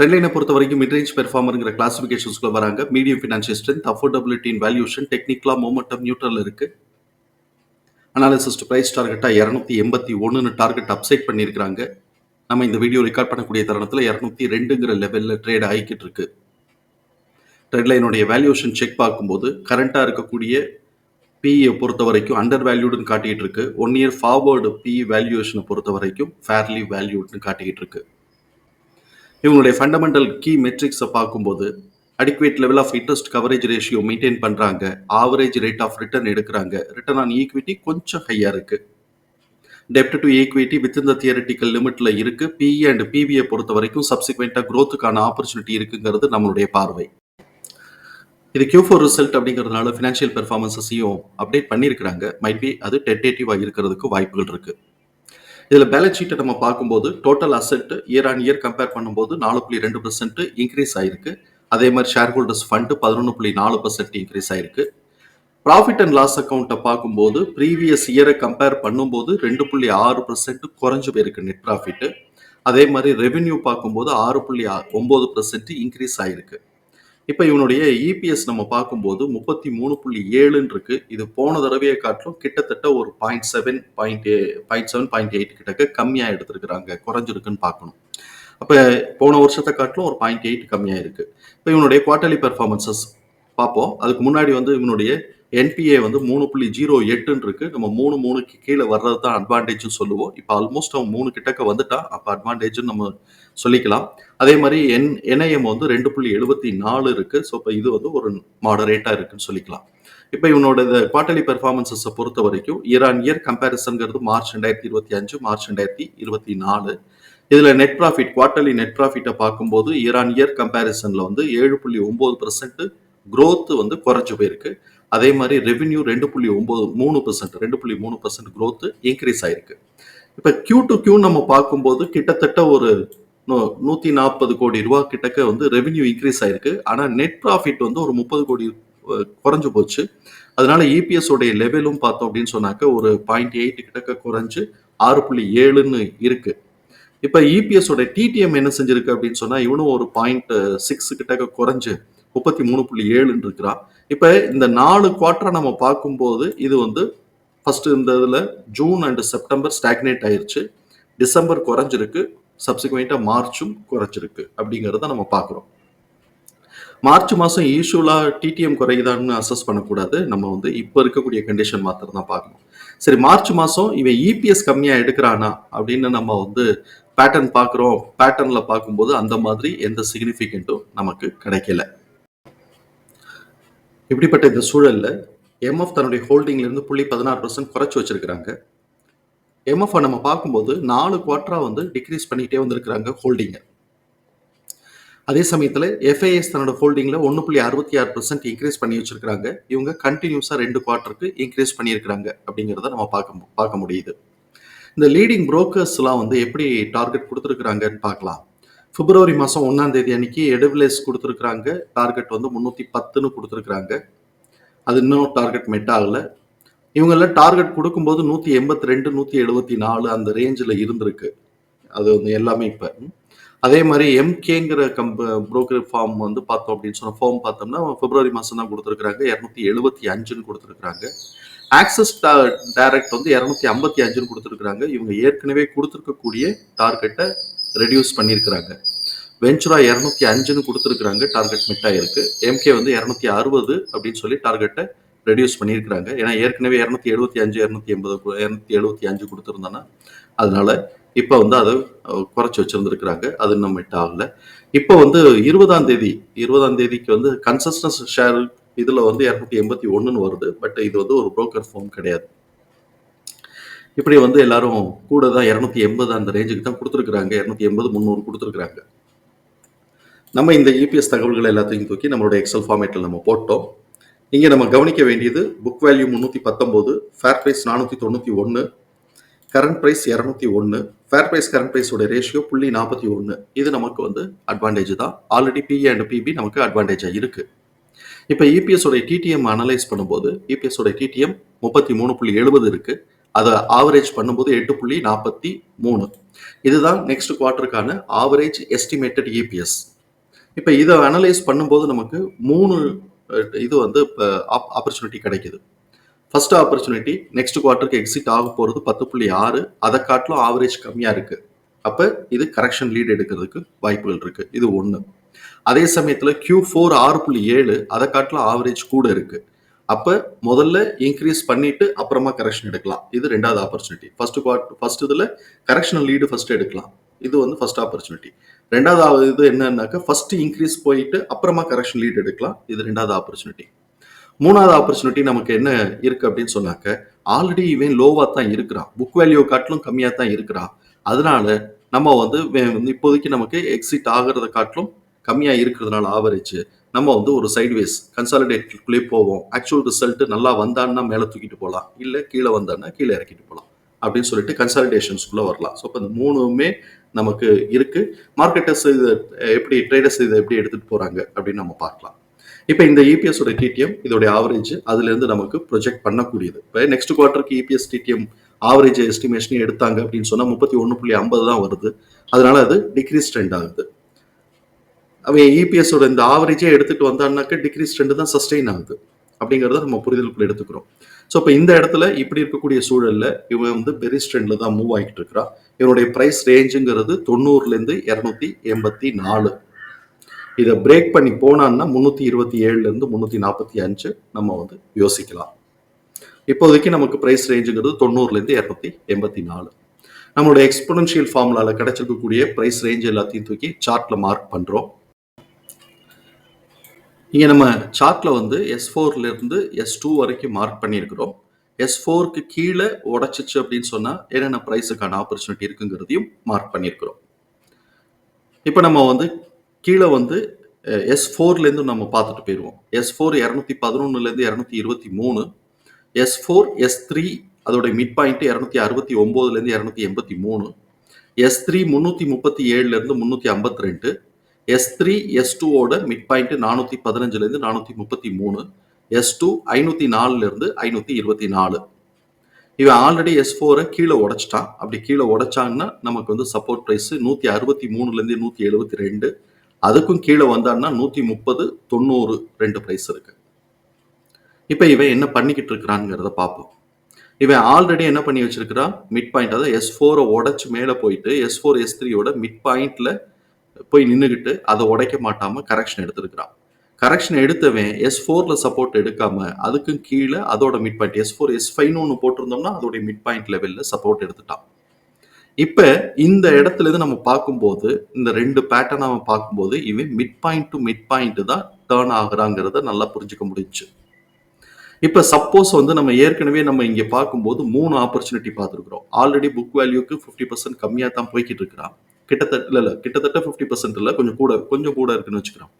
ட்ரெண்ட்லைனை பொறுத்த வரைக்கும் மிட்ரேஞ்ச் பெர்ஃபார்மருங்கிற கிளாசிஃபிகேஷன்ஸ்குள்ள வராங்க. மீடியம் ஃபினான்ஷியல் ஸ்ட்ரென்த் அஃபோர்டபிலிட்டின் வேல்யூஷன் டெக்னிக்கலா மோமெண்டம் நியூட்ரல் இருக்கு. அனாலிசிஸ்ட் பிரைஸ் டார்கெட்டாக இரநூத்தி எண்பத்தி ஒன்றுன்னு டார்கெட் அப்சைட் பண்ணியிருக்காங்க நம்ம இந்த வீடியோ ரெக்கார்ட் பண்ணக்கூடிய தருணத்தில் இரநூத்தி ரெண்டுங்கிற லெவலில் ட்ரேட் ஆகிக்கிட்டு இருக்கு. ட்ரெட்லைனுடைய வேல்யூஷன் செக் பார்க்கும்போது கரண்ட்டாக இருக்கக்கூடிய பிஇயை பொறுத்த வரைக்கும் அண்டர் வேல்யூடுன்னு காட்டிகிட்டு இருக்கு. ஒன் இயர் ஃபார்வர்டு பிஇ வேல்யூவேஷனை பொறுத்த வரைக்கும் ஃபேர்லி வேல்யூட்னு காட்டிக்கிட்டு இருக்கு. இவங்களுடைய ஃபண்டமெண்டல் கீ மெட்ரிக்ஸை பார்க்கும்போது adequate level of interest coverage ratio maintain பண்ணுறாங்க ஆவரேஜ் ரேட் ஆஃப் ரிட்டர்ன் எடுக்கிறாங்க. ரிட்டர்ன் ஆன் ஈக்விட்டி கொஞ்சம் ஹையாக இருக்குது டெப்ட் டு ஈக்விட்டி வித் இந்த தியரட்டிக்கல் லிமிட்டில் இருக்குது பிஇ அண்ட் பிவியை பொறுத்த வரைக்கும் சப்சிக்வெண்ட்டாக க்ரோத்துக்கான ஆப்பர்ச்சுனிட்டி இருக்குங்கிறது நம்மளுடைய பார்வை. இது கியூ ஃபோர் ரிசல்ட் அப்படிங்கிறதுனால ஃபினான்ஷியல் பெர்ஃபார்மன்ஸஸையும் அப்டேட் பண்ணியிருக்கிறாங்க மைட் பி அது டென்டேட்டிவாக இருக்கிறதுக்கு வாய்ப்புகள் இருக்குது இதில் பேலன்ஸ் ஷீட்டை நம்ம பார்க்கும்போது total asset year on year compare பண்ணும்போது நாலு புள்ளி ரெண்டு பர்சன்ட் இன்க்ரீஸ் ஆயிருக்கு. அதே மாதிரி ஷேர் ஹோல்டர்ஸ் ஃபண்டு பதினொன்று புள்ளி நாலு பர்சன்ட் இன்க்ரீஸ் ஆயிருக்கு. ப்ராஃபிட் அண்ட் லாஸ் அக்கௌண்ட்டை பார்க்கும்போது ப்ரீவியஸ் இயரை கம்பேர் பண்ணும்போது ரெண்டு புள்ளி ஆறு பர்சன்ட் குறைஞ்சு போயிருக்கு நெட் ப்ராஃபிட்டு அதே மாதிரி ரெவென்யூ பார்க்கும்போது ஆறு புள்ளி ஒம்பது பர்சன்ட் இன்க்ரீஸ் ஆயிருக்கு. இப்போ இவனுடைய இபிஎஸ் நம்ம பார்க்கும்போது முப்பத்தி மூணு புள்ளி ஏழுன்னு இருக்கு இது போன தடவையை காட்டிலும் கிட்டத்தட்ட ஒரு point seven point point seven point eight கிட்டக்க கம்மியாக எடுத்திருக்கிறாங்க. குறைஞ்சிருக்குன்னு பார்க்கணும். அப்போ போன வருஷத்தை காட்டிலும் ஒரு பாயிண்ட் எயிட் கம்மியாக இருக்கு. இப்போ இவனுடைய குவார்டர்லி பெர்ஃபார்மன்சஸ் பார்ப்போம். அதுக்கு முன்னாடி வந்து இவனுடைய என்பிஏ வந்து மூணு புள்ளி ஜீரோ எட்டுன்னு இருக்கு நம்ம மூணு மூணுக்கு கீழே வர்றது தான் அட்வான்டேஜ்னு சொல்லுவோம். இப்போ ஆல்மோஸ்ட் அவன் மூணு கிட்டக்க வந்துட்டான். அப்போ அட்வான்டேஜ்னு நம்ம சொல்லிக்கலாம். அதே மாதிரி என் என்ஐஎம் வந்து ரெண்டு புள்ளி எழுபத்தி நாலு இருக்கு. ஸோ இப்போ இது வந்து ஒரு மாடரேட்டாக இருக்குன்னு சொல்லிக்கலாம். இப்போ இவனோட இந்த குவார்டர்லி பெர்ஃபார்மன்ஸஸை பொறுத்த வரைக்கும் இயர் ஆன் இயர் கம்பேரிசன்கிறது மார்ச் ரெண்டாயிரத்தி இருபத்தி அஞ்சு மார்ச் ரெண்டாயிரத்தி இருபத்தி நாலு. இதில் நெட் ப்ராஃபிட் குவார்டர்லி நெட் ப்ராஃபிட்டை பார்க்கும்போது இயர் ஆன் இயர் கம்பேரிசனில் வந்து ஏழு புள்ளி ஒம்பது பர்சன்ட் க்ரோத் வந்து குறைஞ்சு போயிருக்கு. அதே மாதிரி ரெவென்யூ ரெண்டு புள்ளி ஒம்பது மூணு பர்சன்ட் ரெண்டு புள்ளி மூணு பர்சன்ட் க்ரோத் இன்க்ரீஸ் ஆயிருக்கு. இப்போ கியூ டு கியூ நம்ம பார்க்கும்போது கிட்டத்தட்ட ஒரு நூ- நூத்தி நாற்பது கோடி ரூபா கிட்டக்க வந்து ரெவென்யூ இன்க்ரீஸ் ஆயிருக்கு. ஆனால் நெட் ப்ராஃபிட் வந்து ஒரு முப்பது கோடி குறைஞ்சு போச்சு. அதனால இபிஎஸ் உடைய லெவலும் பார்த்தோம் அப்படின்னு சொன்னாக்க ஒரு பாயிண்ட் எயிட் கிட்டக்க குறைஞ்சு ஆறு புள்ளி ஏழுன்னு இருக்கு. இப்போ இபிஎஸ் உடைய டிடிஎம் என்ன செஞ்சிருக்கு அப்படின்னு சொன்னா இவனும் ஒரு பாயிண்ட் சிக்ஸ் கிட்டக்க குறைஞ்சு முப்பத்தி மூணு புள்ளி ஏழுன்னு இருக்கிறான் இப்போ இந்த நாலு குவார்டரை நம்ம பார்க்கும்போது இது வந்து ஃபர்ஸ்ட் இந்த இதில் ஜூன் அண்ட் செப்டம்பர் ஸ்டாக்னேட் ஆயிருச்சு. டிசம்பர் குறைஞ்சிருக்கு. சப்சிக்வெண்ட்டாக மார்ச்சும் குறைச்சிருக்கு அப்படிங்கிறத நம்ம பார்க்குறோம். மார்ச் மாதம் யூஸ்வலாக டிடிஎம் குறையுதான்னு அசஸ் பண்ணக்கூடாது. நம்ம வந்து இப்போ இருக்கக்கூடிய கண்டிஷன் மாத்திரம் தான் பார்க்கணும். சரி மார்ச் மாதம் இவன் இபிஎஸ் கம்மியாக எடுக்கிறானா அப்படின்னு நம்ம வந்து பேட்டர்ன் பார்க்குறோம். பேட்டர்னில் பார்க்கும்போது அந்த மாதிரி எந்த சிக்னிஃபிகண்ட்டும் நமக்கு கிடைக்கல. இப்படிப்பட்ட இந்த சூழல்ல எம்எஃப் தன்னுடைய ஹோல்டிங்ல இருந்து புள்ளி பதினாறு பர்சன்ட் குறைச்சி வச்சிருக்கிறாங்க. எம்எஃப் நம்ம பார்க்கும்போது நாலு குவார்ட்டராக வந்து டிக்ரீஸ் பண்ணிக்கிட்டே வந்திருக்கிறாங்க ஹோல்டிங்கை அதே சமயத்தில் எஃப்ஐஎஸ் தன்னோட ஹோல்டிங்கில் ஒன்று புள்ளி அறுபத்தி ஆறு பர்சன்ட் இன்க்ரீஸ் பண்ணி வச்சிருக்காங்க இவங்க கண்டினியூஸாக ரெண்டு குவார்ட்டருக்கு இன்க்ரீஸ் பண்ணியிருக்கிறாங்க அப்படிங்கிறத நம்ம பார்க்க பார்க்க முடியுது. இந்த லீடிங் புரோக்கர்ஸ்லாம் வந்து எப்படி டார்கெட் கொடுத்துருக்குறாங்கன்னு பார்க்கலாம். பிப்ரவரி மாதம் ஒன்றாம் தேதி அன்னைக்கு எடுவிலேஸ் கொடுத்துருக்குறாங்க. டார்கெட் வந்து முந்நூற்றி பத்துன்னு கொடுத்துருக்குறாங்க. அது இன்னும் டார்கெட் மெட் ஆகலை. இவங்கெல்லாம் டார்கெட் கொடுக்கும்போது நூற்றி எண்பத்தி ரெண்டு நூற்றி எழுபத்தி நாலு அந்த ரேஞ்சில் இருந்திருக்கு. அது வந்து எல்லாமே இப்போ. அதே மாதிரி எம்கேங்கிற கம்ப புரோக்கர் ஃபார்ம் வந்து பார்த்தோம் அப்படின்னு சொன்ன ஃபார்ம் பார்த்தோம்னா பிப்ரவரி மாதம் தான் கொடுத்துருக்குறாங்க. இரநூத்தி எழுபத்தி அஞ்சுன்னு கொடுத்துருக்குறாங்க. ஆக்சஸ் டைரக்ட் வந்து இரநூத்தி ஐம்பத்தி அஞ்சுன்னு கொடுத்துருக்குறாங்க. இவங்க ஏற்கனவே கொடுத்துருக்கக்கூடிய டார்கெட்டை ரெடியூஸ் பண்ணியிருக்கிறாங்க. வெஞ்சுரா இரநூத்தி அஞ்சுன்னு கொடுத்துருக்குறாங்க. டார்கெட் மிட்டாயிருக்கு எம்கே வந்து இரநூத்தி அறுபது அப்படின்னு சொல்லி டார்கெட்டை ரெடியூஸ் பண்ணியிருக்கிறாங்க. ஏன்னா ஏற்கனவே இரநூத்தி எழுபத்தி அஞ்சு இரநூத்தி எண்பது இரநூத்தி எழுபத்தி அஞ்சு கொடுத்துருந்தானா அதனால இப்போ வந்து அதை குறைச்சி வச்சிருந்துருக்கிறாங்க. வச்சிருந்துருக்குறாங்க அது இன்னும் மெட் ஆகல. இப்போ வந்து இருபதாம் தேதி இருபதாம் தேதிக்கு வந்து கன்சஸ்டன்ஸ் ஷேர் இதில் வந்து இரநூத்தி எண்பத்தி ஒன்றுன்னு வருது. பட் இது வந்து ஒரு புரோக்கர் ஃபார்ம் கிடையாது. இப்படி வந்து எல்லாரும் கூட தான் இரநூத்தி எண்பது அந்த ரேஞ்சுக்கு தான் கொடுத்துருக்குறாங்க. இரநூத்தி எண்பது முந்நூறு கொடுத்துருக்குறாங்க. நம்ம இந்த இபிஎஸ் தகவல்கள் எல்லாத்தையும் தூக்கி நம்மளோட எக்ஸல் ஃபார்மேட்டில் நம்ம போட்டோம். இங்கே நம்ம கவனிக்க வேண்டியது புக் வேல்யூ முந்நூற்றி பத்தொம்போது ஃபேர் ப்ரைஸ் நானூற்றி தொண்ணூற்றி ஒன்று கரண்ட் ப்ரைஸ் இரநூத்தி ஒன்று ஃபேர் ப்ரைஸ் கரண்ட் ப்ரைஸோட ரேஷியோ புள்ளி நாற்பத்தி ஒன்று இது நமக்கு வந்து அட்வான்டேஜ் தான். ஆல்ரெடி பிஏ அண்ட் பிபி நமக்கு அட்வான்டேஜாக இருக்குது இப்போ இபிஎஸ் உடைய டிடிஎம் அனலைஸ் பண்ணும்போது இபிஎஸ் உடைய டிடிஎம் முப்பத்தி மூணு புள்ளி எழுபது இருக்குது அதை ஆவரேஜ் பண்ணும்போது எட்டு புள்ளி நாற்பத்தி மூணு. இதுதான் நெக்ஸ்ட் குவார்ட்டருக்கான ஆவரேஜ் எஸ்டிமேட்டட் இபிஎஸ் இப்போ இதை அனலைஸ் பண்ணும்போது நமக்கு மூணு இது வந்து ஆப்பர்ச்சுனிட்டி கிடைக்குது. ஃபர்ஸ்ட் ஆப்பர்ச்சுனிட்டி நெக்ஸ்ட் குவார்ட்டருக்கு எக்ஸிட் ஆக போகிறது பத்து புள்ளி ஆறு அதை காட்டிலும் ஆவரேஜ் கம்மியாக இருக்குது அப்போ இது கரெக்ஷன் லீட் எடுக்கிறதுக்கு வாய்ப்புகள் இருக்குது இது ஒன்று அதே சமயத்தில் கியூ ஃபோர் ஆறு புள்ளி ஏழு அதை காட்டிலும் ஆவரேஜ் கூட இருக்குது அப்போ முதல்ல இன்க்ரீஸ் பண்ணிட்டு அப்புறமா கரெக்ஷன் எடுக்கலாம். இது ரெண்டாவது ஆப்பர்ச்சுனிட்டி ஃபர்ஸ்ட் குவார்ட் ஃபர்ஸ்ட் இதில் கரெக்ஷனல் லீடு ஃபர்ஸ்ட் எடுக்கலாம். இது வந்து ஃபர்ஸ்ட் ஆப்பர்ச்சுனிட்டி ரெண்டாவது இது என்னன்னாக்கா ஃபர்ஸ்ட் இன்க்ரீஸ் போயிட்டு அப்புறமா கரெக்ஷன் லீட் எடுக்கலாம். இது ரெண்டாவது ஆப்பர்ச்சுனிட்டி மூணாவது ஆப்பர்ச்சுனிட்டி நமக்கு என்ன இருக்கு அப்படின்னு சொன்னாக்க ஆல்ரெடி இவன் லோவாக தான் இருக்கிறான். புக் வேல்யூ காட்டிலும் கம்மியாக தான் இருக்கிறான். அதனால நம்ம வந்து வந்து இப்போதைக்கு நமக்கு எக்ஸிட் ஆகிறத காட்டிலும் கம்மியாக இருக்கிறதுனால ஆவரேஜ் நம்ம வந்து ஒரு சைட்வேஸ் கன்சாலிடேட்குள்ளே போவோம். ஆக்சுவல் ரிசல்ட் நல்லா வந்தான்னா மேலே தூக்கிட்டு போகலாம் இல்லை கீழே வந்தான்னா கீழே இறக்கிட்டு போகலாம் அப்படின்னு சொல்லிட்டு கன்சாலிடேஷன்ஸ்குள்ளே வரலாம். ஸோ இப்போ இந்த மூணுமே நமக்கு இருக்கு. மார்க்கெட்டர்ஸ் இது எப்படி ட்ரேடர்ஸ் இதை எப்படி எடுத்துட்டு போறாங்க அப்படின்னு நம்ம பார்க்கலாம். இப்போ இந்த இபிஎஸ் உடைய டிடிஎம் இதோடைய ஆவரேஜ் அதுலேருந்து நமக்கு ப்ரொஜெக்ட் பண்ணக்கூடியது. இப்போ நெக்ஸ்ட் குவார்ட்டருக்கு இபிஎஸ் டிடிஎம் ஆவரேஜ் எஸ்டிமேஷன் எடுத்தாங்க அப்படின்னு சொன்னால் முப்பத்தி ஒன்று புள்ளி ஐம்பது தான் வருது. அதனால அது டிக்ரீஸ் ட்ரெண்ட் ஆகுது. அவன் இபிஎஸோட இந்த ஆவரேஜே எடுத்துட்டு வந்தான்னாக்க டிக்ரீஸ் ட்ரெண்ட் தான் சஸ்டெயின் ஆகுது. அப்படிங்கிறத நம்ம புரிதலுக்குள்ள எடுத்துக்கிறோம். ஸோ இப்போ இந்த இடத்துல இப்படி இருக்கக்கூடிய சூழலில் இவன் வந்து பெரிய ட்ரெண்டில் தான் மூவ் ஆகிட்டு இருக்கிறான் இவனுடைய ப்ரைஸ் ரேஞ்சுங்கிறது தொண்ணூறுலேருந்து இரநூத்தி எண்பத்தி நாலு. இதை பிரேக் பண்ணி போனான்னா முந்நூற்றி இருபத்தி ஏழுலேருந்து முந்நூற்றி நாற்பத்தி அஞ்சு நம்ம வந்து யோசிக்கலாம். இப்போதைக்கு நமக்கு ப்ரைஸ் ரேஞ்சுங்கிறது தொண்ணூறுலேருந்து இரநூத்தி எண்பத்தி நாலு. நம்மளோட எக்ஸ்பொனன்ஷியல் ஃபார்முலாவில் கிடைச்சிருக்கக்கூடிய பிரைஸ் ரேஞ்ச் எல்லாத்தையும் தூக்கி சார்ட்டில் மார்க் பண்ணுறோம் இங்கே நம்ம சார்ட்ல வந்து எஸ் ஃபோர்லேருந்து எஸ் டூ வரைக்கும் மார்க் பண்ணியிருக்கிறோம். எஸ் ஃபோருக்கு கீழே உடைச்சிச்சு அப்படின்னு சொன்னால் என்னென்ன ப்ரைஸுக்கான ஆப்பர்ச்சுனிட்டி இருக்குங்கிறதையும் மார்க் பண்ணியிருக்கிறோம். இப்போ நம்ம வந்து கீழே வந்து எஸ் ஃபோர்லேருந்து நம்ம பார்த்துட்டு போயிடுவோம் எஸ் ஃபோர் இரநூத்தி பதினொன்னுலேருந்து இரநூத்தி இருபத்தி மூணு. எஸ் ஃபோர் எஸ் த்ரீ அதோடைய மிட் பாயிண்ட் இரநூத்தி அறுபத்தி ஒம்போதுலேருந்து இரநூத்தி எண்பத்தி மூணு. எஸ் த்ரீ முந்நூற்றி முப்பத்தி ஏழுலேருந்து முந்நூற்றி ஐம்பத்தி ரெண்டு. எஸ் த்ரீ எஸ் டூவோட மிட் பாயிண்ட் நானூற்றி பதினஞ்சுலேருந்து நானூற்றி முப்பத்தி மூணு எஸ் டூ ஐநூற்றி நாலுலேருந்து ஐநூற்றி இருபத்தி நாலு. இவன் ஆல்ரெடி எஸ் ஃபோரை கீழே உடைச்சிட்டான். அப்படி கீழே உடைச்சான்னா நமக்கு வந்து சப்போர்ட் ப்ரைஸ் நூற்றி அறுபத்தி மூணுலேருந்து நூற்றி எழுபத்தி ரெண்டு. அதுக்கும் கீழே வந்தான்னா நூற்றி முப்பது தொண்ணூறு ரெண்டு ப்ரைஸ் இருக்கு. இப்போ இவன் என்ன பண்ணிக்கிட்டு இருக்கிறான்ங்கிறத பார்ப்போம். இவன் ஆல்ரெடி என்ன பண்ணி வச்சிருக்கிறான்? மிட் பாயிண்ட் அதாவது எஸ் ஃபோரை உடைச்சு மேலே போயிட்டு எஸ் ஃபோர் எஸ் த்ரீயோட மிட் பாயிண்ட்ல போய் நின்றுக்கிட்டு அதை உடைக்க மாட்டாம கரெக்ஷன் எடுத்திருக்கிறான். கரெக்ஷன் எடுத்தவன் எஸ் ஃபோர்ல சப்போர்ட் எடுக்காம அதுக்கும் கீழே அதோட mid point S four S ஃபைவ்னு ஒன்று போட்டிருந்தோம்னா அதோட மிட் பாயிண்ட் லெவல்ல சப்போர்ட் எடுத்துட்டான். இப்ப இந்த இடத்துல இருந்து நம்ம பார்க்கும்போது இந்த ரெண்டு பேட்டர்ன் நம்ம பார்க்கும்போது இவன் mid point to mid point தான் டேர்ன் ஆகுறாங்கிறத நல்லா புரிஞ்சுக்க முடிஞ்சுச்சு. இப்போ சப்போஸ் வந்து நம்ம ஏற்கனவே நம்ம இங்கே பார்க்கும்போது மூணு ஆப்பர்ச்சுனிட்டி பார்த்துருக்குறோம். ஆல்ரெடி புக் வேல்யூக்கு ஃபிஃப்டி பர்சன்ட் கம்மியாக தான் போய்கிட்டு இருக்கிறான். கிட்டத்தட்ட இல்லை இல்லை கிட்டத்தட்ட ஃபிஃப்டி பர்சன்ட் இல்லை கொஞ்சம் கூட கொஞ்சம் கூட இருக்குன்னு வச்சுக்கிறோம்.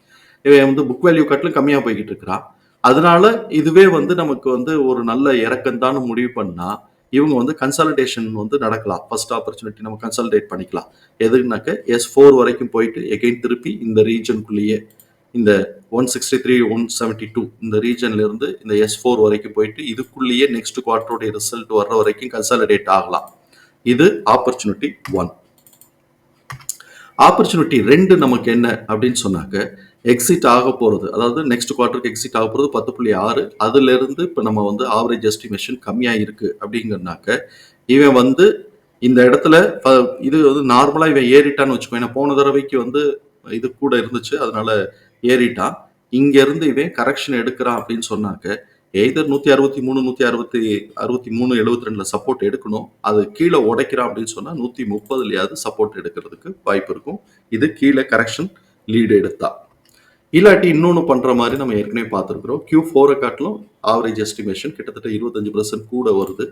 இவன் வந்து புக் வேல்யூ காட்டிலும் கம்மியாக போய்கிட்டு இருக்கிறான். அதனால இதுவே வந்து நமக்கு வந்து ஒரு நல்ல இறக்கந்தான முடிவு பண்ணால் இவங்க வந்து கன்சாலிடேஷன் வந்து நடக்கலாம். ஃபர்ஸ்ட் ஆப்பர்ச்சுனிட்டி நம்ம கன்சாலிடேட் பண்ணிக்கலாம். எதுனாக்க எஸ் ஃபோர் வரைக்கும் போயிட்டு எகெயின் திருப்பி இந்த ரீஜனுக்குள்ளேயே இந்த one sixty three one seventy two இந்த ரீஜன்லேருந்து இந்த எஸ் ஃபோர் வரைக்கும் போயிட்டு இதுக்குள்ளேயே நெக்ஸ்ட் குவார்டருடைய ரிசல்ட் வர்ற வரைக்கும் கன்சாலிடேட் ஆகலாம். இது ஆப்பர்ச்சுனிட்டி ஒன் ஆப்பர்ச்சுனிட்டி ரெண்டு நமக்கு என்ன அப்படின்னு சொன்னாக்க எக்ஸிட் ஆக போகிறது அதாவது நெக்ஸ்ட் குவார்ட்டருக்கு எக்ஸிட் ஆக போகிறது பத்து புள்ளி ஆறு. அதுலேருந்து இப்போ நம்ம வந்து ஆவரேஜ் எஸ்டிமேஷன் கம்மியாக இருக்குது அப்படிங்கிறனாக்க இவன் வந்து இந்த இடத்துல இது வந்து நார்மலாக இவன் ஏறிட்டான்னு வச்சுக்கோ ஏன்னா போன தடவைக்கு வந்து இது கூட இருந்துச்சு அதனால ஏறிட்டான். இங்கேருந்து இவன் கரெக்ஷன் எடுக்கிறான் அப்படின்னு சொன்னாக்க எய்தர் நூற்றி அறுபத்தி மூணு நூற்றி அறுபத்தி அறுபத்தி மூணு எழுபத்தி ரெண்டில் சப்போர்ட் எடுக்கணும். அது கீழே உடைக்கிறான் அப்படின்னு சொன்னால் நூற்றி முப்பதுலையாவது சப்போர்ட் எடுக்கிறதுக்கு வாய்ப்பு இருக்கும். இது கீழே கரெக்ஷன் லீடு எடுத்தா. இல்லாட்டி இன்னொன்று பண்ணுற மாதிரி நம்ம ஏற்கனவே பார்த்துருக்குறோம். கியூ ஃபோரை காட்டிலும் ஆவரேஜ் எஸ்டிமேஷன் கிட்டத்தட்ட இருபத்தஞ்சு பர்சன்ட் கூட வருது.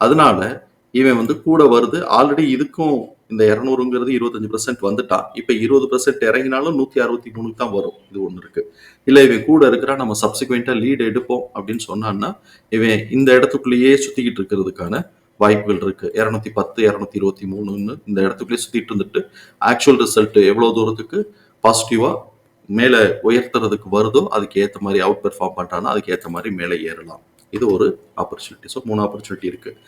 அதனால இவன் வந்து கூட வருது. ஆல்ரெடி இதுக்கும் இந்த இரநூறுங்கிறது இருபத்தஞ்சு பர்சன்ட் வந்துட்டான் இப்போ இருபது பர்சன்ட் இறங்கினாலும் நூற்றி அறுபத்தி மூணுக்கு தான் வரும். இது ஒன்று இருக்கு. இல்லை இவன் கூட இருக்கிறா நம்ம சப்சிக்வெண்ட்டாக லீடு எடுப்போம் அப்படின்னு சொன்னான்னா இவன் இந்த இடத்துக்குள்ளேயே சுற்றிக்கிட்டு இருக்கிறதுக்கான வாய்ப்புகள் இருக்கு. இரநூத்தி பத்து இரநூத்தி இருபத்தி மூணுன்னு இந்த இடத்துக்குள்ளேயே சுற்றிட்டு இருந்துட்டு ஆக்சுவல் ரிசல்ட் எவ்வளோ தூரத்துக்கு பாசிட்டிவாக மேலே உயர்த்துறதுக்கு வருதோ அதுக்கு ஏற்ற மாதிரி அவுட் பெர்ஃபார்ம் பண்ணுறான்னா அதுக்கு ஏற்ற மாதிரி மேலே ஏறலாம். இது ஒரு ஆப்பர்ச்சுனிட்டி ஸோ மூணு ஆப்பர்ச்சுனிட்டி இருக்குது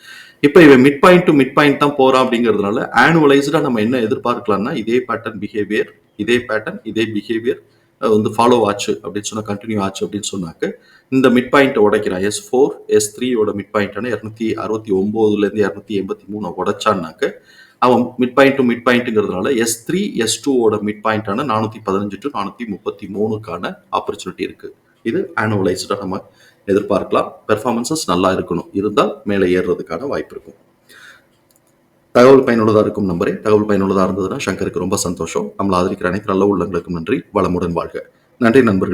இப்போ இவன் mid point to mid point தான் போகிறான் அப்படிங்கிறதுனால ஆனுவலைஸ்டாக நம்ம என்ன எதிர்பார்க்கலாம்னா இதே பேட்டர்ன் பிஹேவியர் இதே பேட்டர்ன் இதே பிஹேவியர் வந்து ஃபாலோ ஆச்சு அப்படின்னு சொன்னால் கண்டினியூ ஆச்சு அப்படின்னு சொன்னாக்க இந்த மிட் பாயிண்ட்டை உடைக்கிறான். எஸ் ஃபோர் எஸ் த்ரீயோட மிட் பாயிண்ட்டான இரநூத்தி அறுபத்தி ஒம்போதுலேருந்து இரநூத்தி எண்பத்தி மூணு உடைச்சான்னாக்க அவன் மிட் பாயிண்ட் டு மிட் பாயிண்ட்டுங்கிறதுனால எஸ் த்ரீ எஸ் டூவோட மிட் பாயிண்ட்டான நானூற்றி பதினஞ்சு டு நானூற்றி முப்பத்தி மூணுக்கான ஆப்பர்ச்சுனிட்டி இருக்குது இது ஆனுவலைஸ்டாக நம்ம எதிர்பார்க்கலாம். பெர்ஃபார்மன்சஸ் நல்லா இருக்கணும். இருந்தால் மேலே ஏறுறதுக்கான வாய்ப்பு இருக்கும். தகவல் பயனுள்ளதாக இருக்கும் நம்பரே. தகவல் பயனுள்ளதாக இருந்ததுன்னா சங்கருக்கு ரொம்ப சந்தோஷம். நம்மளை ஆதரிக்கிற அனைத்து நல்ல உள்ளங்களுக்கும் நன்றி. வளமுடன் வாழ்க. நன்றி நண்பர்கள்.